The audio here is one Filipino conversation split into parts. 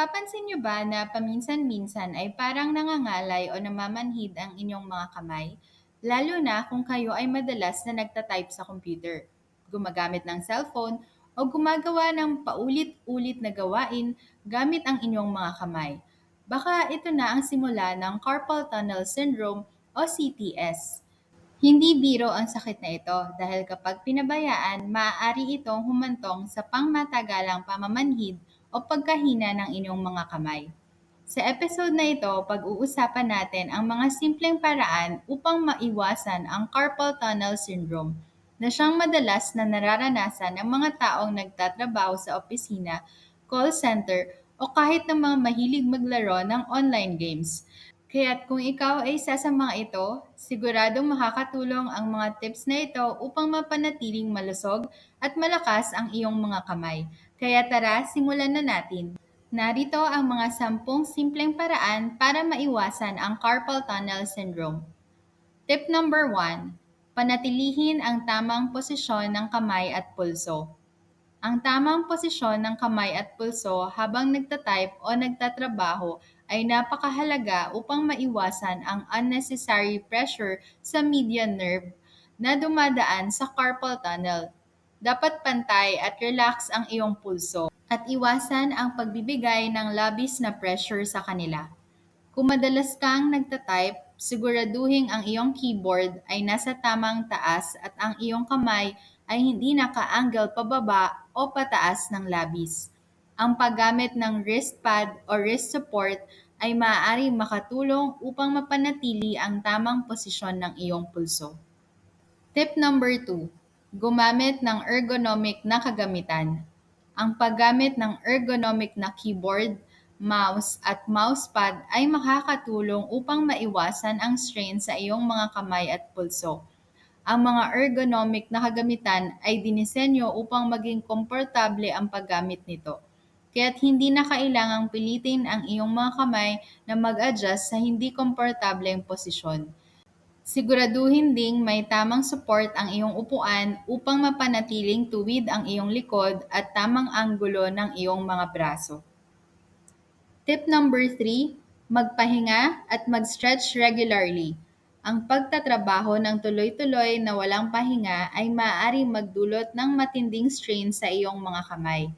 Napapansin niyo ba na paminsan-minsan ay parang nangangalay o namamanhid ang inyong mga kamay? Lalo na kung kayo ay madalas na nagtatype sa computer, gumagamit ng cellphone, o gumagawa ng paulit-ulit na gawain gamit ang inyong mga kamay. Baka ito na ang simula ng carpal tunnel syndrome o CTS. Hindi biro ang sakit na ito dahil kapag pinabayaan, maaari itong humantong sa pangmatagalang pamamanhid o pagkahina ng inyong mga kamay. Sa episode na ito, pag-uusapan natin ang mga simpleng paraan upang maiwasan ang carpal tunnel syndrome na siyang madalas na nararanasan ng mga taong nagtatrabaho sa opisina, call center, o kahit ng mga mahilig maglaro ng online games. Kaya't kung ikaw ay isa sa mga ito, siguradong makakatulong ang mga tips na ito upang mapanatiling malusog at malakas ang iyong mga kamay. Kaya tara, simulan na natin. Narito ang mga sampung simpleng paraan para maiwasan ang carpal tunnel syndrome. Tip number 1. Panatilihin ang tamang posisyon ng kamay at pulso. Ang tamang posisyon ng kamay at pulso habang nagtatype o nagtatrabaho ay napakahalaga upang maiwasan ang unnecessary pressure sa median nerve na dumadaan sa carpal tunnel. Dapat pantay at relax ang iyong pulso at iwasan ang pagbibigay ng labis na pressure sa kanila. Kung madalas kang nagtatype, siguraduhin ang iyong keyboard ay nasa tamang taas at ang iyong kamay ay hindi naka-angle pababa o pataas ng labis. Ang paggamit ng wrist pad o wrist support ay maaaring makatulong upang mapanatili ang tamang posisyon ng iyong pulso. Tip number 2. Gumamit ng ergonomic na kagamitan. Ang paggamit ng ergonomic na keyboard, mouse at mousepad ay makakatulong upang maiwasan ang strain sa iyong mga kamay at pulso. Ang mga ergonomic na kagamitan ay dinisenyo upang maging komportable ang paggamit nito. Kaya't hindi na kailangang pilitin ang iyong mga kamay na mag-adjust sa hindi komportableng posisyon. Siguraduhin ding may tamang support ang iyong upuan upang mapanatiling tuwid ang iyong likod at tamang anggulo ng iyong mga braso. Tip number 3, magpahinga at mag-stretch regularly. Ang pagtatrabaho ng tuloy-tuloy na walang pahinga ay maaaring magdulot ng matinding strain sa iyong mga kamay.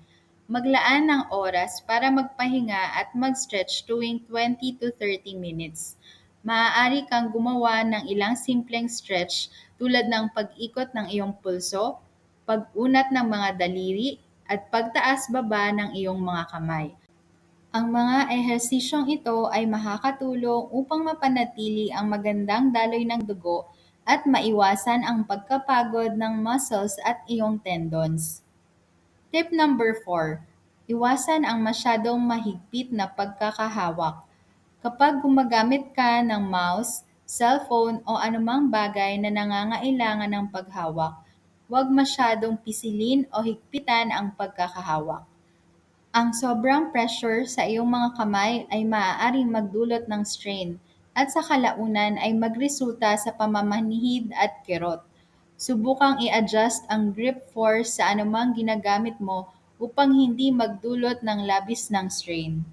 Maglaan ng oras para magpahinga at mag-stretch tuwing 20 to 30 minutes maaari kang gumawa ng ilang simpleng stretch tulad ng pag-ikot ng iyong pulso, pag-unat ng mga daliri, at pagtaas-baba ng iyong mga kamay. Ang mga ehersisyong ito ay makakatulong upang mapanatili ang magandang daloy ng dugo at maiwasan ang pagkapagod ng muscles at iyong tendons. Tip number 4. Iwasan ang masyadong mahigpit na pagkakahawak. Kapag gumagamit ka ng mouse, cellphone o anumang bagay na nangangailangan ng paghawak, huwag masyadong pisilin o higpitan ang pagkakahawak. Ang sobrang pressure sa iyong mga kamay ay maaaring magdulot ng strain at sa kalaunan ay magresulta sa pamamanhid at kirot. Subukang i-adjust ang grip force sa anumang ginagamit mo upang hindi magdulot ng labis ng strain.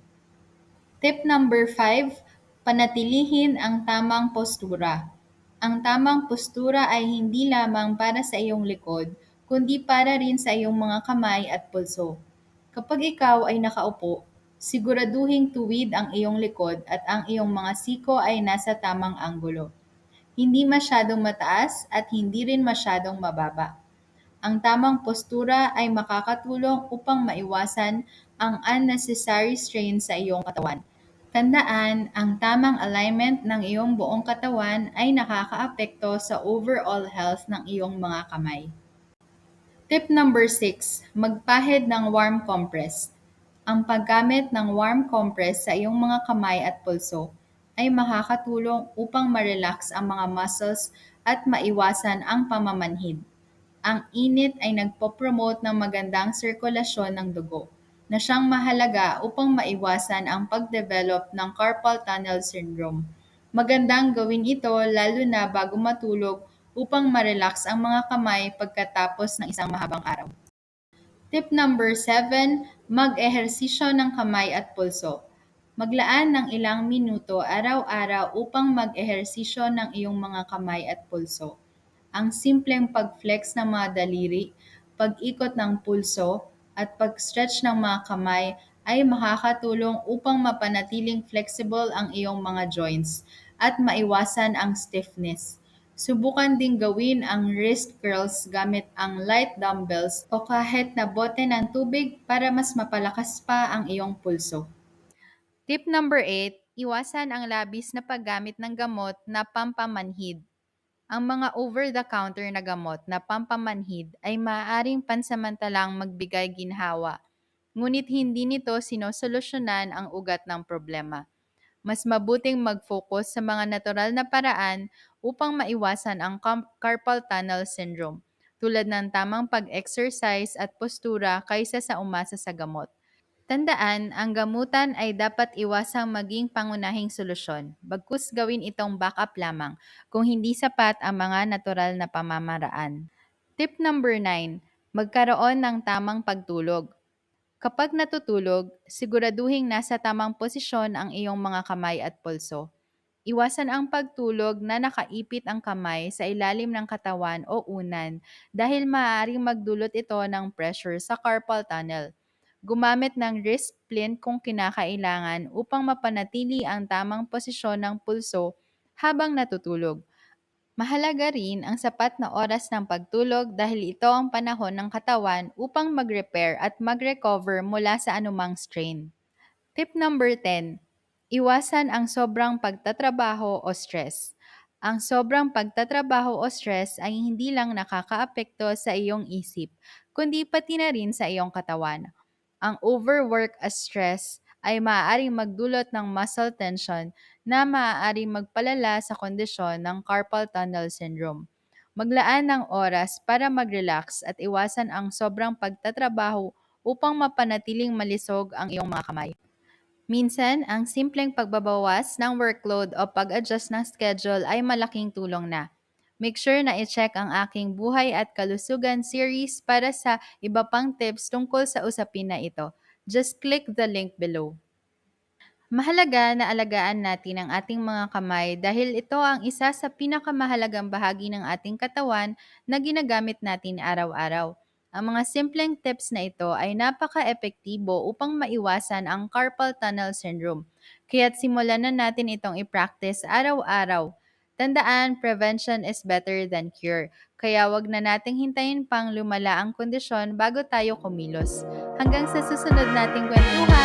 Tip number 5, panatilihin ang tamang postura. Ang tamang postura ay hindi lamang para sa iyong likod, kundi para rin sa iyong mga kamay at pulso. Kapag ikaw ay nakaupo, siguraduhin tuwid ang iyong likod at ang iyong mga siko ay nasa tamang anggulo. Hindi masyadong mataas at hindi rin masyadong mababa. Ang tamang postura ay makakatulong upang maiwasan ang unnecessary strain sa iyong katawan. Tandaan, ang tamang alignment ng iyong buong katawan ay nakakaapekto sa overall health ng iyong mga kamay. Tip number 6, magpahid ng warm compress. Ang paggamit ng warm compress sa iyong mga kamay at pulso ay makakatulong upang ma-relax ang mga muscles at maiwasan ang pamamanhid. Ang init ay nagpo-promote ng magandang sirkulasyon ng dugo na siyang mahalaga upang maiwasan ang pagdevelop ng carpal tunnel syndrome. Magandang gawin ito lalo na bago matulog upang ma-relax ang mga kamay pagkatapos ng isang mahabang araw. Tip number 7, mag-ehersisyo ng kamay at pulso. Maglaan ng ilang minuto araw-araw upang mag-ehersisyo ng iyong mga kamay at pulso. Ang simpleng pag-flex ng mga daliri, pag-ikot ng pulso, at pag-stretch ng mga kamay ay makakatulong upang mapanatiling flexible ang iyong mga joints at maiwasan ang stiffness. Subukan ding gawin ang wrist curls gamit ang light dumbbells o kahit na bote ng tubig para mas mapalakas pa ang iyong pulso. Tip number 8, iwasan ang labis na paggamit ng gamot na pampamanhid. Ang mga over-the-counter na gamot na pampamanhid ay maaaring pansamantalang magbigay ginhawa, ngunit hindi nito sinosolusyonan ang ugat ng problema. Mas mabuting mag-focus sa mga natural na paraan upang maiwasan ang carpal tunnel syndrome, tulad ng tamang pag-exercise at postura kaysa sa umasa sa gamot. Tandaan, ang gamutan ay dapat iwasang maging pangunahing solusyon, bagkus gawin itong backup lamang kung hindi sapat ang mga natural na pamamaraan. Tip number 9, magkaroon ng tamang pagtulog. Kapag natutulog, siguraduhing nasa tamang posisyon ang iyong mga kamay at pulso. Iwasan ang pagtulog na nakaipit ang kamay sa ilalim ng katawan o unan dahil maaaring magdulot ito ng pressure sa carpal tunnel. Gumamit ng wrist splint kung kinakailangan upang mapanatili ang tamang posisyon ng pulso habang natutulog. Mahalaga rin ang sapat na oras ng pagtulog dahil ito ang panahon ng katawan upang mag-repair at mag-recover mula sa anumang strain. Tip number 10. Iwasan ang sobrang pagtatrabaho o stress. Ang sobrang pagtatrabaho o stress ay hindi lang nakakaapekto sa iyong isip, kundi pati na rin sa iyong katawan. Ang overwork as stress ay maaaring magdulot ng muscle tension na maaaring magpalala sa kondisyon ng carpal tunnel syndrome. Maglaan ng oras para mag-relax at iwasan ang sobrang pagtatrabaho upang mapanatiling malisog ang iyong mga kamay. Minsan, ang simpleng pagbabawas ng workload o pag-adjust ng schedule ay malaking tulong na. Make sure na i-check ang aking buhay at kalusugan series para sa iba pang tips tungkol sa usapin na ito. Just click the link below. Mahalaga na alagaan natin ang ating mga kamay dahil ito ang isa sa pinakamahalagang bahagi ng ating katawan na ginagamit natin araw-araw. Ang mga simpleng tips na ito ay napaka-epektibo upang maiwasan ang carpal tunnel syndrome. Kaya't simulan na natin itong i-practice araw-araw. Tandaan, prevention is better than cure. Kaya wag na nating hintayin pang lumala ang kondisyon bago tayo kumilos. Hanggang sa susunod nating kwentuhan,